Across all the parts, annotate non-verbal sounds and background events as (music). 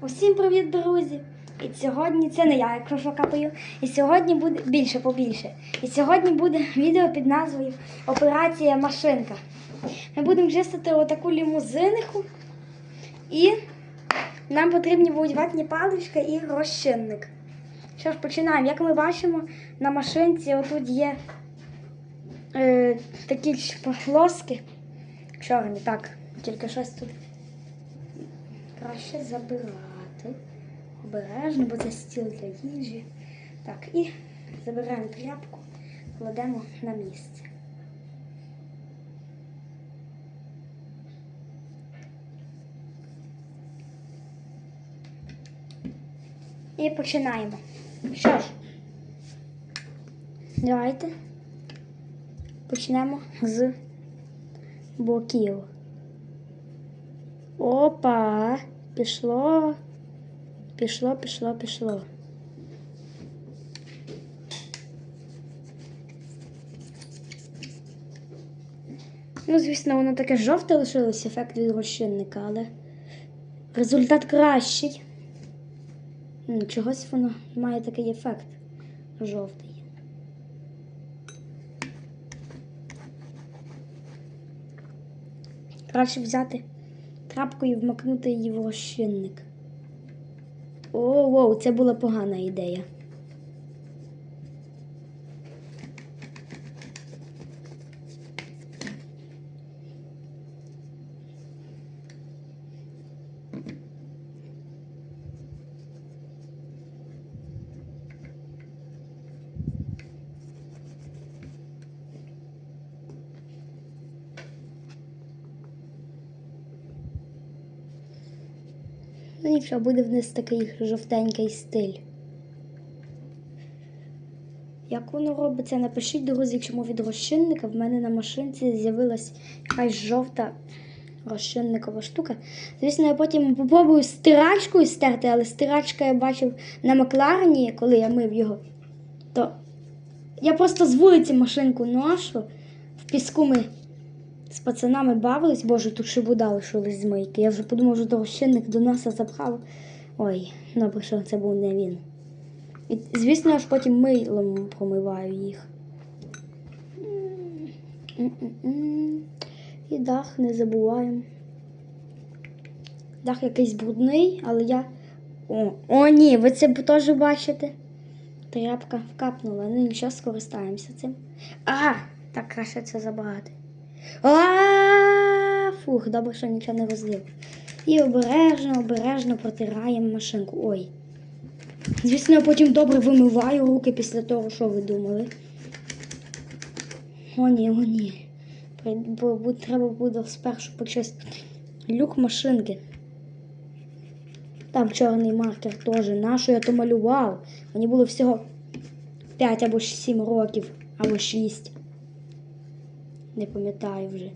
Усім привіт, друзі! І сьогодні це не я, якщо що капаю. І сьогодні буде більше побільше. І сьогодні буде (laughs) відео під назвою Операція Машинка. Ми будемо чистити отаку лімузиниху. І нам потрібні будуть ватні паличка і розчинник. Що ж, починаємо. Як ми бачимо, на машинці отут є е, такі полоски. Чорні, так, тільки щось тут краще забирати. Обережно, бо це стіл для їжі. Так, і забираємо тряпку, кладемо на місце. І починаємо. Що ж, давайте почнемо з боків. Опа, пішло, пішло, пішло, пішло. Ну, звісно, воно таке жовте лишилось ефект від розчинника, але результат кращий. Чогось воно має такий ефект жовтий. Краще взяти трапку і вмакнути її в розчинник. О, воу, це була погана ідея. Нічого, буде в такий жовтенький стиль. Як воно робиться, напишіть, друзі, чому від розчинника в мене на машинці з'явилась якась жовта розчинникова штука. Звісно, я потім попробую стирачкою стерти, але стирачка я бачив на Макларені, коли я мив його. То я просто з вулиці машинку ношу. В піску ми з пацанами бавились, боже, тут шибуда лишилась з мийки. Я вже подумав, що то розчинник до носа запхав. Ой, добре, що це був не він. І, звісно, я ж потім милом промиваю їх. І дах не забуваємо. Дах якийсь брудний, але я. О, о ні, ви це теж бачите? Тряпка вкапнула. Ну нічого, скористаємося цим. А, так краще це забрати. А, фух, добре, що нічого не розлив. І обережно, обережно протираємо машинку. Ой. Звісно, я потім добре вимиваю руки після того, що ви думали. О, ні, о, ні. Треба буде спершу почистити люк машинки. Там чорний маркер теж. Нащо я то малював? Мені було всього 5 або 7 років, або 6. Не пам'ятаю вже.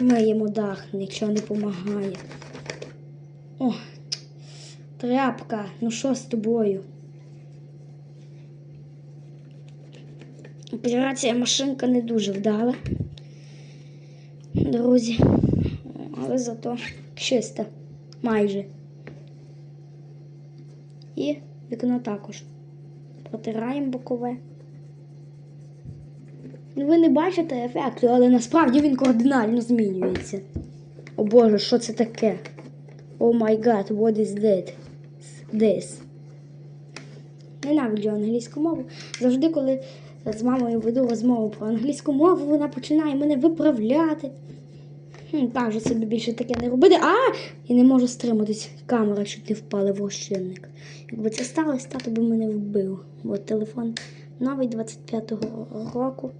Миємо дах, нічого не допомагає. О, тряпка, ну що з тобою? Операція машинка не дуже вдала. Друзі. Але зато чиста. Майже. І вікно також. Протираємо бокове. Ну, ви не бачите ефекту, але насправді він кардинально змінюється. О Боже, що це таке? О май гад, what is that? This? Ненавиджу англійську мову. Завжди, коли з мамою веду розмову про англійську мову, вона починає мене виправляти. Хм, Кажу собі більше таке не робити. А! І не можу стриматись. Камера чуть не впала в розчинник. Якби це сталося, тато би мене вбив. Бо телефон новий 25-го року.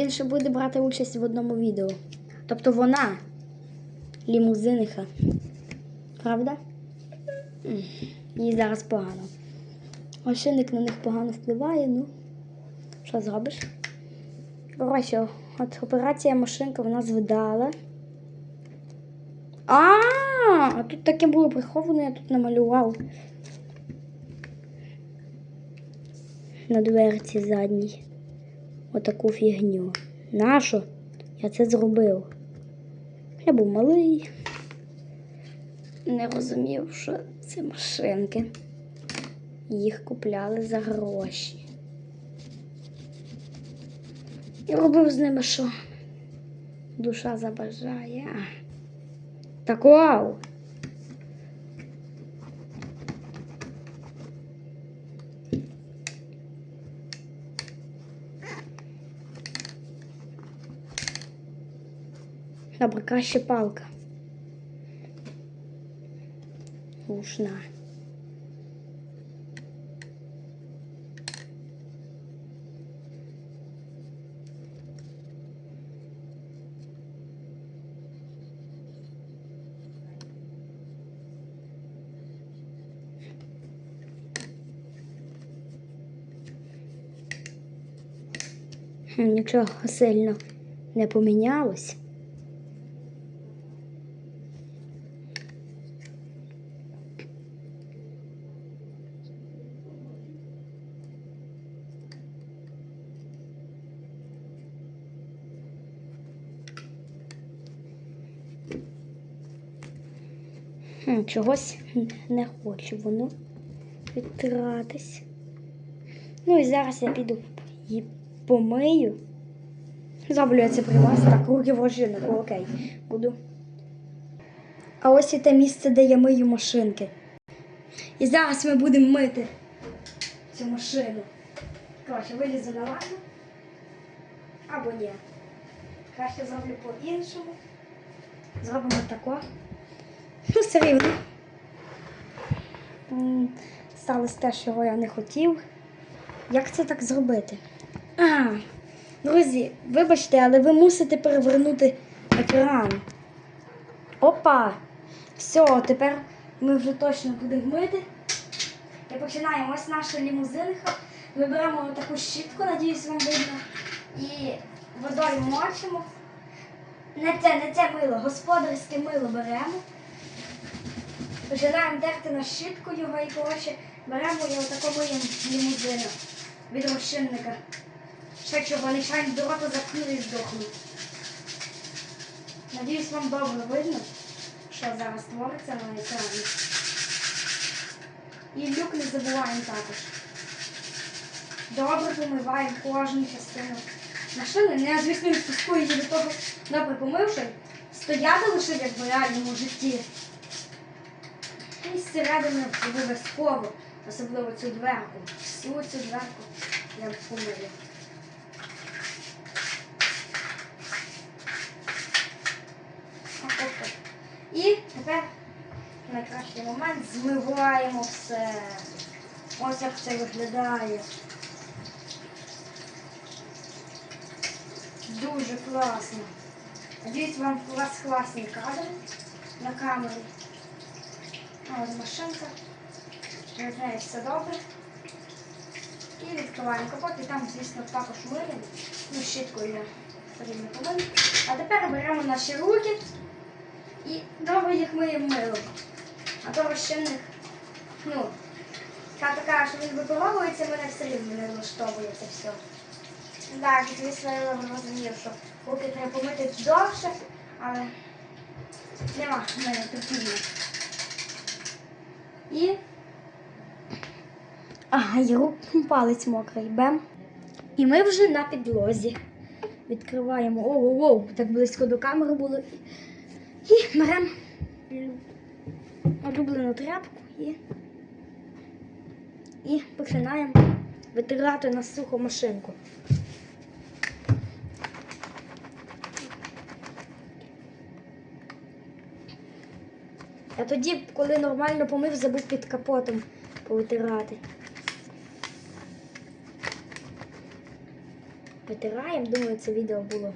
Він ще буде брати участь в одному відео. Тобто вона лімузиниха. Правда? Їй зараз погано. Ошейник на них погано впливає, ну. Що зробиш? Коротше, от операція машинка вона звидала. А, а тут таке було приховане, я тут намалював. На дверці задній. Отаку фігню. Нащо? Я це зробив. Я був малий. Не розумів, що це машинки. Їх купляли за гроші. І робив з ними що? Душа забажає. Так вау! Добре, краще палка. Гушна. Нічого сильно не помінялось. Чогось не хоче воно відтиратись. Ну і зараз я піду її помию. Зроблю я це при вас. Так, руки в годиннику, окей. Буду. А ось і те місце, де я мию машинки. І зараз ми будемо мити цю машину. Коротше, вилізу на ванну. Або ні. Краще зроблю по-іншому. Зробимо тако. Ну, все рівно. Сталося те, чого я не хотів. Як це так зробити? А, друзі, вибачте, але ви мусите перевернути екран. Опа! Все, тепер ми вже точно будемо мити. І починаємо. Ось наша лімузинка. Ми беремо таку щітку, надіюсь, вам видно. І водою мочимо. Не це, не це мило, господарське мило беремо. Починаємо терти на щітку його і коротше беремо отако миємо лімузину від розчинника. Ще чого, нечайно до рота закрили і здохнуть. Надіюсь, вам добре видно, що зараз твориться на екрані. І люк не забуваємо також. Добре помиваємо кожну частину машини. Не, я, звісно, відпускаю її до того, добре помивши, стояти лише як в реальному житті. І зсередини обов'язково, особливо цю дверку. Всю цю дверку я помию. І тепер найкращий момент змиваємо все. Ось як це виглядає. Дуже класно. Надіюсь, вам у вас класні кадри на камері. Ось машинка. Нею все добре. І відкриваємо капот, і там, звісно, також миємо. Ну, щіткою я потрібно помити. А тепер беремо наші руки і добре їх миємо милом. А то розчинник, ну, тато каже, що він випаровується, мене все рівно не влаштовує це все. Так, звісно, я розумів, що руки треба помити довше, але нема в мене терпіння. І. Ага, рук палець мокрий, бем. І ми вже на підлозі. Відкриваємо. Оу-оу, так близько до камери було. І беремо улюблену тряпку і, і починаємо витирати на суху машинку. А тоді, коли нормально помив, забув під капотом повитирати. Витираємо, думаю, це відео було.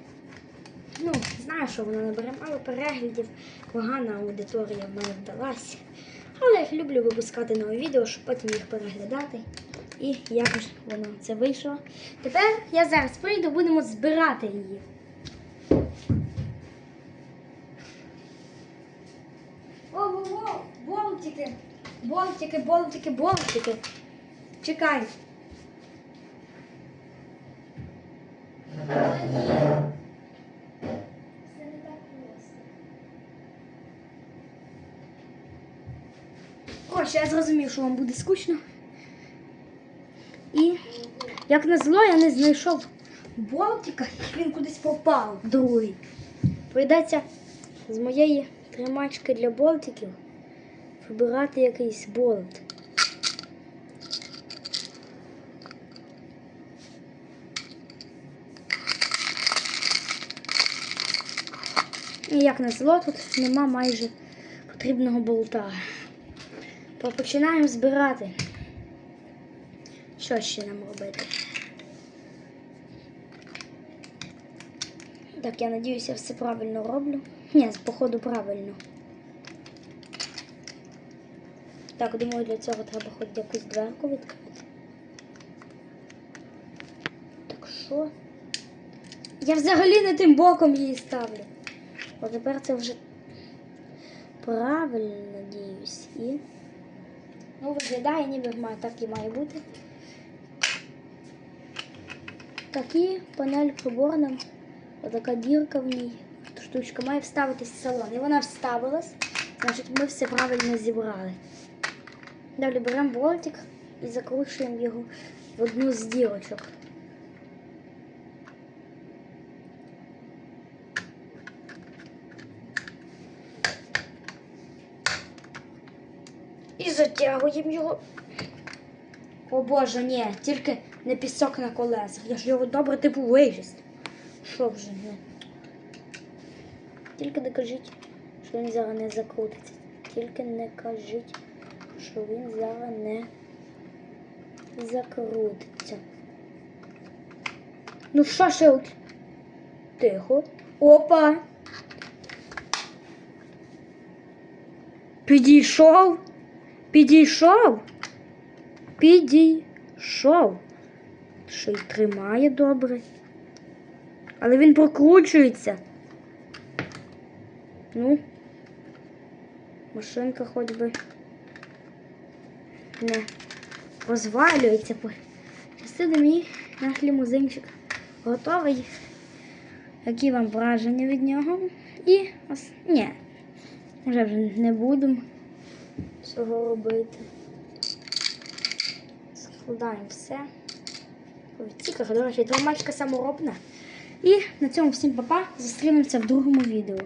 Ну, знаю, що воно набере мало переглядів, погана аудиторія в мене вдалася. Але я люблю випускати нові відео, щоб потім їх переглядати. І якось воно це вийшло. Тепер я зараз прийду, будемо збирати її. Воу-воу-воу! Болтики! Болтики, болтики, болтики. Чекай. Це не так просто. Коротше, я зрозумів, що вам буде скучно. І як назло, я не знайшов болтика, і він кудись попав другий. Прийдеться з моєї тримачки для болтиків вибирати якийсь болт. І як назло, тут нема майже потрібного болта. Починаємо збирати. Що ще нам робити? Так, я надіюся, все правильно роблю. Ні, походу правильно. Так, думаю, для цього треба хоч якусь дверку відкрити. Так що? Я взагалі не тим боком її ставлю. От тепер це вже правильно, надіюсь. І. Ну, виглядає, ніби так і має бути. Такі панель приборна. Отака дірка в ній. Штучка має вставитись в салон. І вона вставилась. Значить, ми все правильно зібрали. Далі беремо болтик і закручуємо його в одну з дірочок. І затягуємо його. О боже, ні, тільки не пісок на колесах. Я ж його добре типу вичистив. Що вже не? Тільки не кажіть, що він зараз не закрутиться. Тільки не кажіть, що він зараз не закрутиться. Ну що ще от? Тихо. Опа. Підійшов. Підійшов. Підійшов. Ще й тримає добре. Але він прокручується. Ну, машинка хоч би не розвалюється. Частина мій наш лімузинчик готовий. Які вам враження від нього? І ос... ні, вже вже не будемо цього робити. Складаємо все. Цікаво, до речі, тримачка саморобна. І на цьому всім папа. Зустрінемося в другому відео.